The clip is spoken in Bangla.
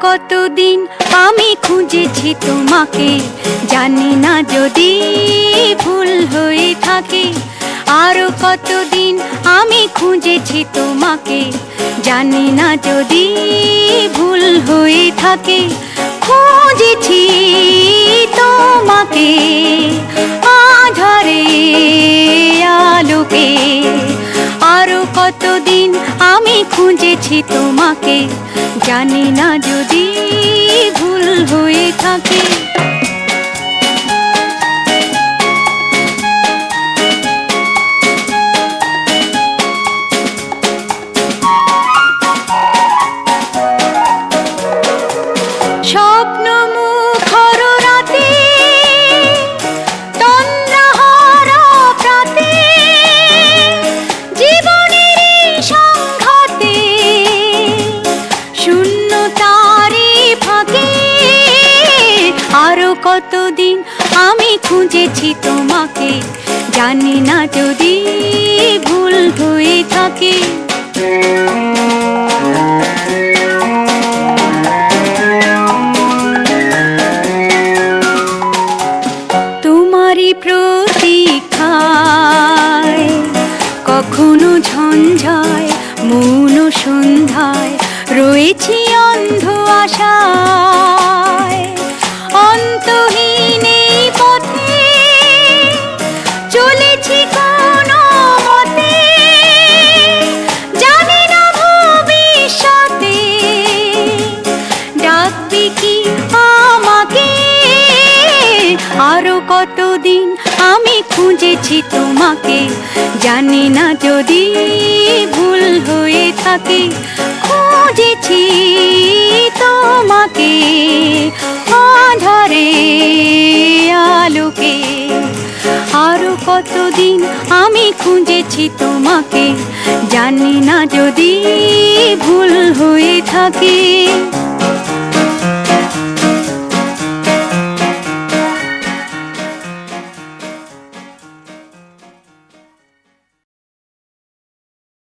কতদিন আমি খুঁজেছি তোমাকে? জানি না যদি ভুল হয়ে থাকে। আরও কতদিন আমি খুঁজেছি তোমাকে? জানি না যদি ভুল হয়ে থাকে। খুঁজেছি তোমাকে। আধারে আলোকে কতদিন আমি খুঁজেছি তোমাকে? জানি না যদি ভুল হয়ে থাকে। কতদিন আমি খুঁজেছি তোমাকে? জানি না যদি ভুল হয়ে থাকে। তোমারই প্রতীক্ষায় কখনো ঝঞ্ঝায়, মৌন সন্ধ্যায় রয়েছি অন্ধ আশায়। আরও কতদিন আমি খুঁজেছি তোমাকে? জানি না যদি ভুল হয়ে থাকে, খুঁজেছি তোমাকে। আধারে আলোকে আরও কতদিন আমি খুঁজেছি তোমাকে? জানি না যদি ভুল হয়ে থাকে।